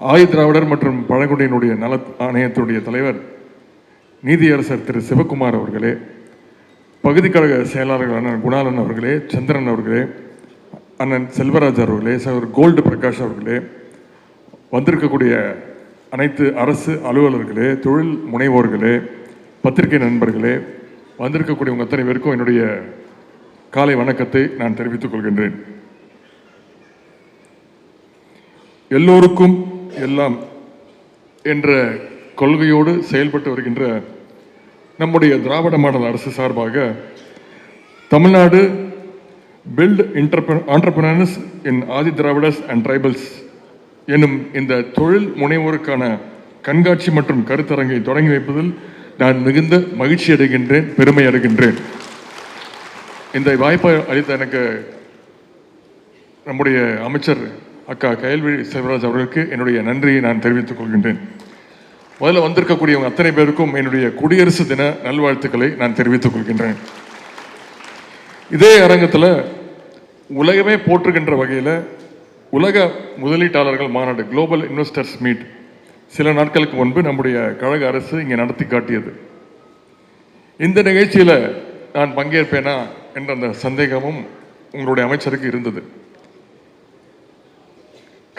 ஆதி திராவிடர் மற்றும் பழங்குடியினுடைய நல ஆணையத்துடைய தலைவர் நீதியரசர் திரு சிவகுமார் அவர்களே பகுதி கழக செயலாளர்களான குணாலன் அவர்களே சந்திரன் அவர்களே அண்ணன் செல்வராஜ் அவர்களே சகோதர் கோல்டு பிரகாஷ் அவர்களே வந்திருக்கக்கூடிய அனைத்து அரசு அலுவலர்களே தொழில் முனைவோர்களே பத்திரிகை நண்பர்களே வந்திருக்கக்கூடிய உங்கள் அத்தனை பேருக்கும் என்னுடைய காலை வணக்கத்தை நான் தெரிவித்துக் கொள்கின்றேன். எல்லோருக்கும் எல்லாம் என்ற கொள்கையோடு செயல்பட்டு வருகின்ற நம்முடைய திராவிட மாடல் அரசு சார்பாக Tamil Nadu build entrepreneurs in Adi Dravidars and tribals எனும் இந்த தொழில் முனைவோருக்கான கண்காட்சி மற்றும் கருத்தரங்கை தொடங்கி வைப்பதில் நான் மிகுந்த மகிழ்ச்சி அடைகின்றேன் பெருமை அடைகின்றேன். இந்த வாய்ப்பை அளித்த எனக்கு நம்முடைய அமைச்சர் அக்கா கயல்விழி செல்வராஜ் அவர்களுக்கு என்னுடைய நன்றியை நான் தெரிவித்துக் கொள்கின்றேன். முதல்ல வந்திருக்கக்கூடியவங்க அத்தனை பேருக்கும் என்னுடைய குடியரசு தின நல்வாழ்த்துக்களை நான் தெரிவித்துக் கொள்கின்றேன். இதே அரங்கத்தில் உலகமே போற்றுகின்ற வகையில் உலக முதலீட்டாளர்கள் மாநாடு குளோபல் இன்வெஸ்டர்ஸ் மீட் சில நாட்களுக்கு முன்பு நம்முடைய கழக அரசு இங்கே நடத்தி காட்டியது. இந்த நிகழ்ச்சியில் நான் பங்கேற்பேனா என்ற அந்த சந்தேகமும் உங்களுடைய அமைச்சருக்கு இருந்தது.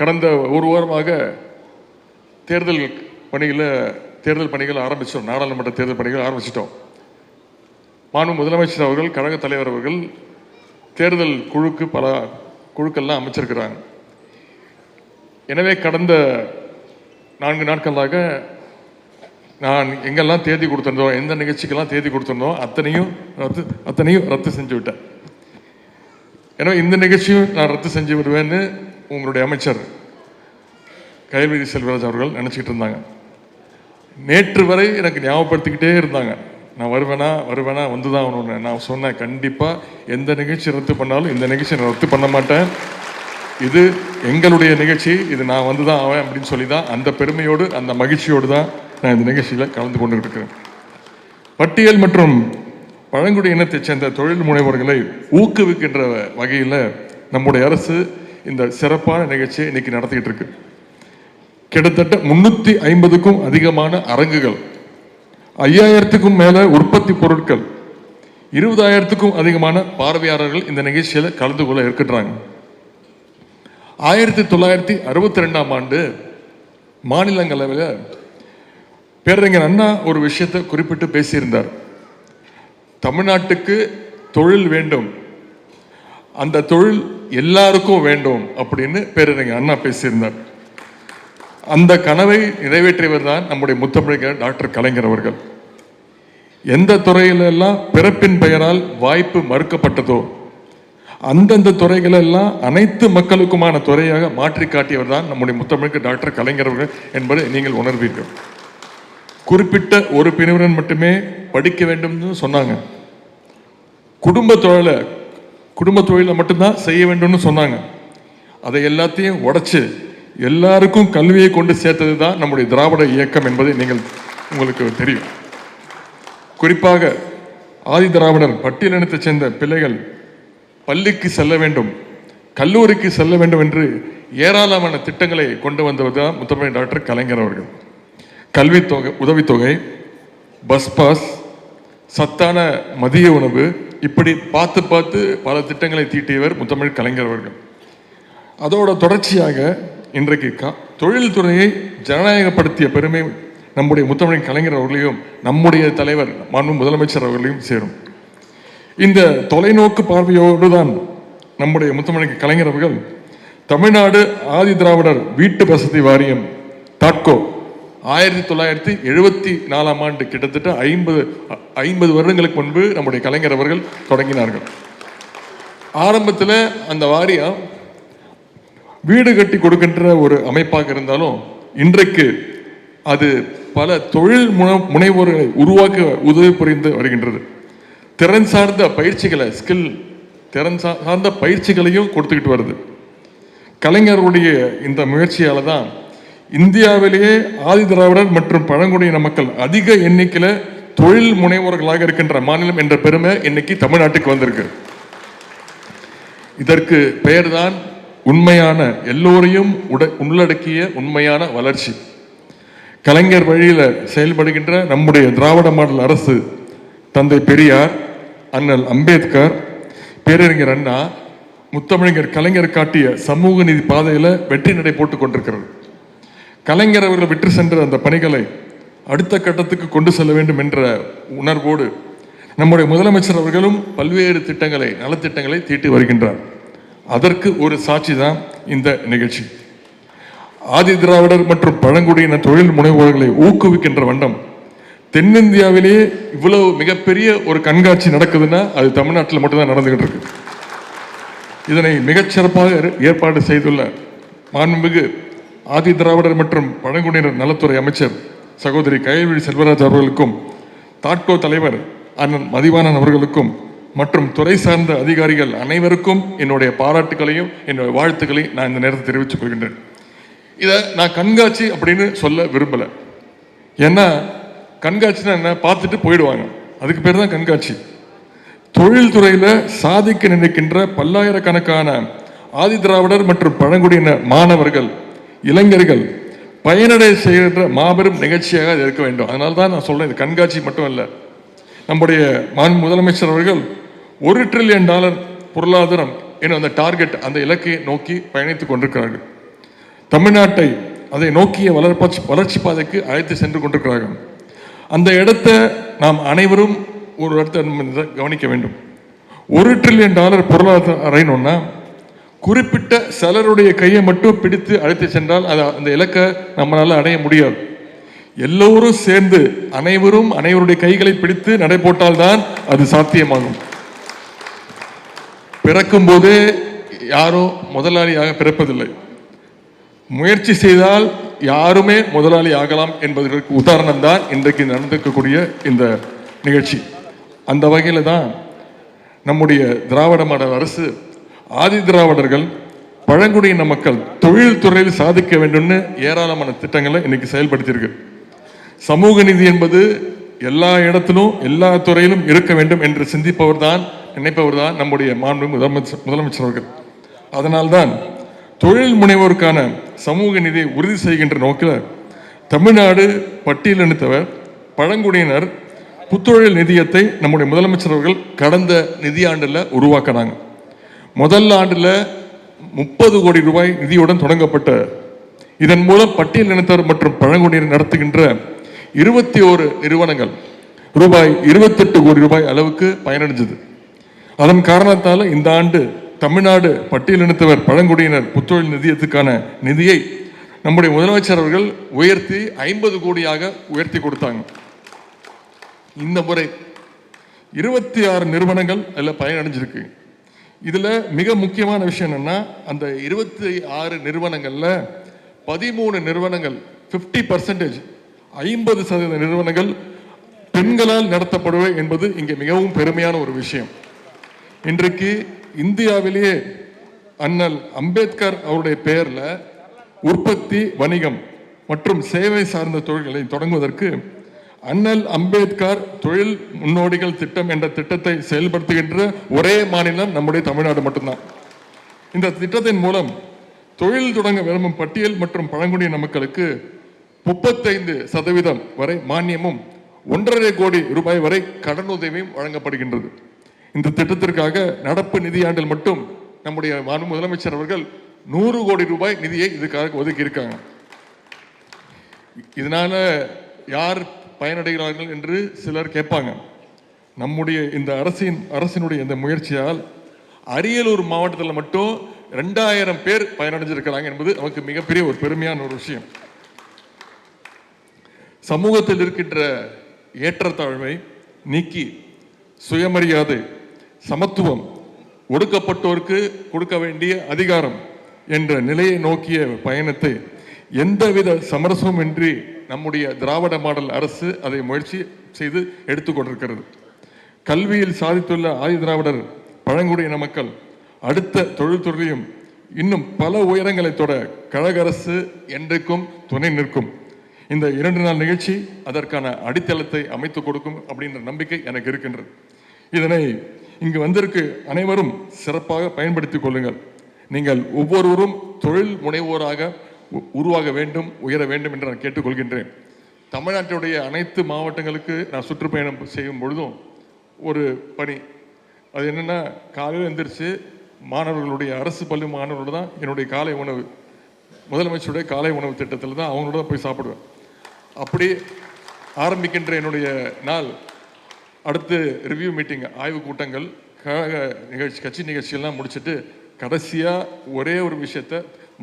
கடந்த ஒரு வாரமாக தேர்தல் பணிகளை தேர்தல் பணிகள் ஆரம்பித்தோம் நாடாளுமன்ற தேர்தல் பணிகள் ஆரம்பிச்சிட்டோம். மாண்பு முதலமைச்சர் அவர்கள் கழக தலைவர் அவர்கள் தேர்தல் குழுக்கு பல குழுக்கள்லாம் அமைச்சிருக்கிறாங்க. எனவே கடந்த நான்கு நாட்களாக நான் எங்கெல்லாம் தேதி கொடுத்துருந்தோம் எந்த நிகழ்ச்சிக்கெல்லாம் தேதி கொடுத்துருந்தோம் அத்தனையும் ரத்து அத்தனையும் ரத்து செஞ்சு விட்டேன் ஏன்னா இந்த நிகழ்ச்சியும் நான் ரத்து செஞ்சு விடுவேன்னு உங்களுடைய அமைச்சர் கைல்வெளி செல்வராஜ் அவர்கள் நினச்சிக்கிட்டு இருந்தாங்க. நேற்று வரை எனக்கு ஞாபகப்படுத்திக்கிட்டே இருந்தாங்க. நான் வருவேனா வருவேனா வந்து தான் ஆகணும்னு. நான் சொன்னேன் கண்டிப்பாக எந்த நிகழ்ச்சி ரத்து பண்ணாலும் இந்த நிகழ்ச்சி நான் ரத்து பண்ண மாட்டேன். இது எங்களுடைய நிகழ்ச்சி இது நான் வந்து தான் ஆவேன் அப்படின்னு சொல்லி தான் அந்த பெருமையோடு அந்த மகிழ்ச்சியோடு தான் நான் இந்த நிகழ்ச்சியில் கலந்து கொண்டு இருக்கிறேன். பட்டியல் மற்றும் பழங்குடி இனத்தைச் சேர்ந்த தொழில் முனைவோர்களை ஊக்குவிக்கின்ற வகையில் நம்முடைய அரசு இந்த சிறப்பான நிகழ்ச்சியை இன்னைக்கு நடத்திக்கிட்டு இருக்கு. கிட்டத்தட்ட முன்னூத்தி ஐம்பதுக்கும் அதிகமான அரங்குகள் ஐயாயிரத்துக்கும் மேல உற்பத்தி பொருட்கள் இருபதாயிரத்துக்கும் அதிகமான பார்வையாளர்கள் இந்த நிகழ்ச்சியில் கலந்து கொள்ள இருக்கின்றாங்க. ஆயிரத்தி தொள்ளாயிரத்தி அறுபத்தி ரெண்டாம் ஆண்டு மாநிலங்களவில் பேரறிஞர் அண்ணா ஒரு விஷயத்தை குறிப்பிட்டு பேசியிருந்தார். தமிழ்நாட்டுக்கு தொழில் வேண்டும் அந்த தொழில் எல்லாருக்கும் வேண்டும் அப்படின்னு பேரறிஞர் அண்ணா பேசியிருந்தார். அந்த கனவை நிறைவேற்றியவர் தான் நம்முடைய முத்தமிழர் டாக்டர் கலைஞர் அவர்கள். எந்த துறையிலெல்லாம் பிறப்பின் பெயரால் வாய்ப்பு மறுக்கப்பட்டதோ அந்தந்த துறைகளெல்லாம் அனைத்து மக்களுக்குமான துறையாக மாற்றி காட்டியவர் தான் நம்முடைய முத்தமிழுக்கு டாக்டர் கலைஞர் அவர்கள் என்பதை நீங்கள் உணர்வீர்கள். குறிப்பிட்ட ஒரு பிரிவினர் மட்டுமே படிக்க வேண்டும்னு சொன்னாங்க. குடும்ப தொழிலை குடும்ப தொழிலை மட்டும்தான் செய்ய வேண்டும்னு சொன்னாங்க. அதை எல்லாத்தையும் உடைச்சு எல்லாருக்கும் கல்வியை கொண்டு சேர்த்தது தான் நம்முடைய திராவிட இயக்கம் என்பதை நீங்கள் உங்களுக்கு தெரியும். குறிப்பாக ஆதி திராவிடர் பட்டியலினத்தைச் சேர்ந்த பிள்ளைகள் பள்ளிக்கு செல்ல வேண்டும் கல்லூரிக்கு செல்ல வேண்டும் என்று ஏராளமான திட்டங்களை கொண்டு வந்தவர் தான் முத்தமிழ் டாக்டர் கலைஞர் அவர்கள். கல்வித்தொகை உதவித்தொகை பஸ் பாஸ் சத்தான மதிய உணவு இப்படி பார்த்து பார்த்து பல திட்டங்களை தீட்டியவர் முத்தமிழ் கலைஞர் அவர்கள். அதோட தொடர்ச்சியாக இன்றைக்கு கா தொழில்துறையை ஜனநாயகப்படுத்திய பெருமை நம்முடைய முத்தமிழ் கலைஞர் அவர்களையும் நம்முடைய தலைவர் மாண்பு முதலமைச்சர் அவர்களையும் சேரும். இந்த தொலைநோக்கு பார்வையோடு தான் நம்முடைய முத்தமிழ் கலைஞர் அவர்கள் தமிழ்நாடு ஆதி திராவிடர் வீட்டு வசதி வாரியம் தாட்கோ ஆயிரத்தி தொள்ளாயிரத்தி எழுபத்தி நாலாம் ஆண்டு கிட்டத்தட்ட ஐம்பது ஐம்பது வருடங்களுக்கு முன்பு நம்முடைய கலைஞர் அவர்கள் தொடங்கினார்கள். ஆரம்பத்தில் அந்த வாரியம் வீடு கட்டி கொடுக்கின்ற ஒரு அமைப்பாக இருந்தாலும் இன்றைக்கு அது பல தொழில் முன முனைவோர்களை உருவாக்க உதவி புரிந்து வருகின்றது. திறன் சார்ந்த பயிற்சிகளை ஸ்கில் திறன் சார்ந்த பயிற்சிகளையும் கொடுத்துக்கிட்டு வருது. கலைஞருடைய இந்த முயற்சியால் தான் இந்தியாவிலேயே ஆதி திராவிடர் மற்றும் பழங்குடியின மக்கள் அதிக எண்ணிக்கையில் தொழில் முனைவோர்களாக இருக்கின்ற மாநிலம் என்ற பெருமை இன்னைக்கு தமிழ்நாட்டுக்கு வந்திருக்கு. இதற்கு பெயர்தான் உண்மையான எல்லோரையும் உட உள்ளடக்கிய உண்மையான வளர்ச்சி. கலைஞர் வழியில் செயல்படுகின்ற நம்முடைய திராவிட மாடல் அரசு தந்தை பெரியார் அண்ணல் அம்பேத்கர் பேரறிஞர் அண்ணா முத்தமிழர் கலைஞர் காட்டிய சமூக நீதி பாதையில் வெற்றி நடை போட்டுக் கொண்டிருக்கிறது. கலைஞர் அவர்கள் விட்டு சென்ற அந்த பணிகளை அடுத்த கட்டத்துக்கு கொண்டு செல்ல வேண்டும் என்ற உணர்வோடு நம்முடைய முதலமைச்சர் அவர்களும் பல்வேறு திட்டங்களை நலத்திட்டங்களை தீட்டி வருகின்றார். அதற்கு ஒரு சாட்சி தான் இந்த நிகழ்ச்சி. ஆதி திராவிடர் மற்றும் பழங்குடியின தொழில் முனைவோர்களை ஊக்குவிக்கின்ற வண்ணம் தென்னிந்தியாவிலேயே இவ்வளவு மிகப்பெரிய ஒரு கண்காட்சி நடக்குதுன்னா அது தமிழ்நாட்டில் மட்டும்தான் நடந்துகிட்டு இருக்கு இதனை மிகச்சிறப்பாக ஏற்பாடு செய்துள்ள மாண்புமிகு ஆதி திராவிடர் மற்றும் பழங்குடியினர் நலத்துறை அமைச்சர் சகோதரி கயல்விழி செல்வராஜ் அவர்களுக்கும் தாட்கோ தலைவர் அண்ணன் மதிவானன் அவர்களுக்கும் மற்றும் துறை சார்ந்த அதிகாரிகள் அனைவருக்கும் என்னுடைய பாராட்டுகளையும் என்னுடைய வாழ்த்துக்களையும் நான் இந்த நேரத்தில் தெரிவித்துக் கொள்கின்றேன். இதை நான் கண்காட்சி அப்படின்னு சொல்ல விரும்பலை. ஏன்னா கண்காட்சினா என்ன? பார்த்துட்டு போயிடுவாங்க. அதுக்கு பேர் தான் கண்காட்சி. தொழில்துறையில் சாதிக்க நினைக்கின்ற பல்லாயிரக்கணக்கான ஆதி திராவிடர் மற்றும் பழங்குடியின மாணவர்கள் இளைஞர்கள் பயனடை செய்கின்ற மாபெரும் நிகழ்ச்சியாக இருக்க வேண்டும். அதனால தான் நான் சொல்கிறேன் இது கண்காட்சி மட்டும் இல்லை நம்முடைய மாண் முதலமைச்சர் அவர்கள் ஒரு ட்ரில்லியன் டாலர் பொருளாதாரம் என அந்த டார்கெட் அந்த இலக்கை நோக்கி பயணித்துக் கொண்டிருக்கிறார்கள். தமிழ்நாட்டை அதை நோக்கிய வளர்ப்பாச்சி வளர்ச்சி பாதைக்கு அழைத்து சென்று கொண்டிருக்கிறார்கள். அந்த இடத்தை நாம் அனைவரும் ஒரு இடத்தை கவனிக்க வேண்டும். ஒரு ட்ரில்லியன் டாலர் பொருளாதாரம் அறையணும்னா குறிப்பிட்ட சிலருடைய கையை மட்டும் பிடித்து அழைத்து சென்றால் அது அந்த இலக்கை நம்மளால் அடைய முடியாது. எல்லோரும் சேர்ந்து அனைவரும் அனைவருடைய கைகளை பிடித்து நடை போட்டால்தான் அது சாத்தியமாகும். பிறக்கும் போதே யாரும் முதலாளியாக பிறப்பதில்லை. முயற்சி செய்தால் யாருமே முதலாளி ஆகலாம் என்பதற்கு உதாரணம் தான் இன்றைக்கு நடந்திருக்கக்கூடிய இந்த நிகழ்ச்சி. அந்த வகையில் தான் நம்முடைய திராவிட மாடல் அரசு ஆதி திராவிடர்கள் பழங்குடியின மக்கள் தொழில் துறையில் சாதிக்க வேண்டும்னு ஏராளமான திட்டங்களை இன்னைக்கு செயல்படுத்தியிருக்கு. சமூக நீதி என்பது எல்லா இடத்திலும் எல்லா துறையிலும் இருக்க வேண்டும் என்று சிந்திப்பவர் தான் நினைப்பவர் தான் நம்முடைய மாண்பு முதலமைச்சர் முதலமைச்சர் அவர்கள் அதனால்தான் தொழில் முனைவோருக்கான சமூக நிதியை உறுதி செய்கின்ற நோக்கில் தமிழ்நாடு பட்டியலினத்தவர் பழங்குடியினர் புத்தொழில் நிதியத்தை நம்முடைய முதலமைச்சர் அவர்கள் கடந்த நிதியாண்டில் உருவாக்கினாங்க. முதல் ஆண்டில் முப்பது கோடி ரூபாய் நிதியுடன் தொடங்கப்பட்ட இதன் மூலம் பட்டியல் இனத்தவர் மற்றும் பழங்குடியினர் நடத்துகின்ற இருபத்தி ஓரு நிறுவனங்கள் ரூபாய் இருபத்தெட்டு கோடி ரூபாய் அளவுக்கு பயனடைஞ்சது. அதன் காரணத்தால் இந்த ஆண்டு தமிழ்நாடு பட்டியலினத்தவர் பழங்குடியினர் புத்தொழில் நிதியத்துக்கான நிதியை நம்முடைய முதலமைச்சர் அவர்கள் உயர்த்தி ஐம்பது கோடியாக உயர்த்தி கொடுத்தாங்க. இந்த முறை இருபத்தி ஆறு நிறுவனங்கள் அதில் பயனடைஞ்சிருக்கு. இதில் மிக முக்கியமான விஷயம் என்னன்னா அந்த இருபத்தி ஆறு நிறுவனங்களில் பதிமூணு நிறுவனங்கள் 50% பர்சன்டேஜ் ஐம்பது சதவீத நிறுவனங்கள் பெண்களால் நடத்தப்படுவை என்பது இங்கே மிகவும் பெருமையான ஒரு விஷயம். இன்றைக்கு இந்தியாவிலேயே அண்ணல் அம்பேத்கர் அவருடைய பெயரில் உற்பத்தி வணிகம் மற்றும் சேவை சார்ந்த தொழில்களை தொடங்குவதற்கு அண்ணல் அம்பேத்கர் தொழில் முன்னோடிகள் திட்டம் என்ற திட்டத்தை செயல்படுத்துகின்ற ஒரே மாநிலம் நம்முடைய தமிழ்நாடு மட்டும்தான். இந்த திட்டத்தின் மூலம் தொழில் தொடங்க விரும்பும் பட்டியல் மற்றும் பழங்குடியின மக்களுக்கு முப்பத்தைந்து சதவீதம் வரை மானியமும் ஒன்றரை கோடி ரூபாய் வரை கடனுதவியும் வழங்கப்படுகின்றது. இந்த திட்டத்திற்காக நடப்பு நிதியாண்டில் மட்டும் நம்முடைய மாண்பு முதலமைச்சர் அவர்கள் நூறு கோடி ரூபாய் நிதியை இதுக்காக ஒதுக்கி இருக்காங்க இதனால யார் பயனடைகிறார்கள் என்று சிலர் கேட்பாங்க. நம்முடைய இந்த அரசின் அரசினுடைய இந்த முயற்சியால் அரியலூர் மாவட்டத்தில் மட்டும் ரெண்டாயிரம் பேர் பயனடைஞ்சிருக்கிறாங்க என்பது நமக்கு மிகப்பெரிய ஒரு பெருமையான ஒரு விஷயம். சமூகத்தில் இருக்கின்ற ஏற்றத்தாழ்வை நீக்கி சுயமரியாதை சமத்துவம் ஒடுக்கப்பட்டோருக்கு கொடுக்க வேண்டிய அதிகாரம் என்ற நிலையை நோக்கிய பயணத்தை எந்தவித சமரசமின்றி நம்முடைய திராவிட மாடல் அரசு அதை முயற்சி செய்து எடுத்துக்கொண்டிருக்கிறது. கல்வியில் சாதித்துள்ள ஆதி திராவிடர் பழங்குடியின மக்கள் அடுத்த தொழில்துறையும் இன்னும் பல உயரங்களை தொட கழக அரசு என்றைக்கும் துணை நிற்கும். இந்த இரண்டு நாள் நிகழ்ச்சி அதற்கான அடித்தளத்தை அமைத்துக் கொடுக்கும் அப்படின்ற நம்பிக்கை எனக்கு இருக்கின்றது. இதனை இங்கு வந்திருக்கு அனைவரும் சிறப்பாக பயன்படுத்திக் கொள்ளுங்கள். நீங்கள் ஒவ்வொருவரும் தொழில் முனைவோராக உருவாக வேண்டும் உயர வேண்டும் என்று நான் கேட்டுக்கொள்கின்றேன். தமிழ்நாட்டினுடைய அனைத்து மாவட்டங்களுக்கு நான் சுற்றுப்பயணம் செய்யும் பொழுதும் ஒரு பணி. அது என்னென்னா காலையில் எந்திரிச்சு மாணவர்களுடைய அரசு பள்ளி மாணவர்களோட தான் என்னுடைய காலை உணவு. முதலமைச்சருடைய காலை உணவு திட்டத்தில் தான் அவங்களோட தான் போய் சாப்பிடுவேன். அப்படி ஆரம்பிக்கின்ற என்னுடைய நாள். அடுத்து ரிவ்யூ மீட்டிங் ஆய்வு கூட்டங்கள் கழக நிகழ்ச்சி கட்சி நிகழ்ச்சியெல்லாம் முடிச்சுட்டு கடைசியாக ஒரே ஒரு விஷயத்த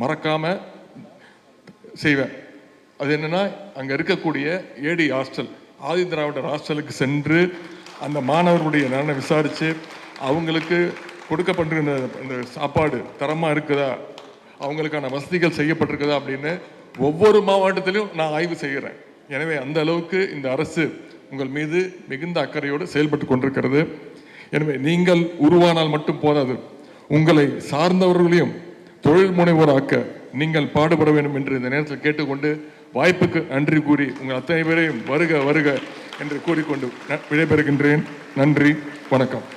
மறக்காமல் செய்வேன். அது என்னென்னா அங்கே இருக்கக்கூடிய ஏடி ஹாஸ்டல் ஆதி திராவிடர் ஹாஸ்டலுக்கு சென்று அந்த மாணவர்களுடைய நலனை விசாரித்து அவங்களுக்கு கொடுக்கப்படுகிற அந்த சாப்பாடு தரமாக இருக்குதா? அவங்களுக்கான வசதிகள் செய்யப்பட்டிருக்குதா? அப்படின்னு ஒவ்வொரு மாவட்டத்திலும் நான் ஆய்வு செய்கிறேன். எனவே அந்த அளவுக்கு இந்த அரசு உங்கள் மீது மிகுந்த அக்கறையோடு செயல்பட்டு கொண்டிருக்கிறது. எனவே நீங்கள் உருவானால் மட்டும் போதாது. உங்களை சார்ந்தவர்களையும் தொழில் முனைவோராக்க நீங்கள் பாடுபட வேண்டும் என்று இந்த நேரத்தில் கேட்டுக்கொண்டு வாய்ப்புக்கு நன்றி கூறி உங்கள் அத்தனை பேரையும் வருக வருக என்று கூறிக்கொண்டு விடைபெறுகின்றேன். நன்றி வணக்கம்.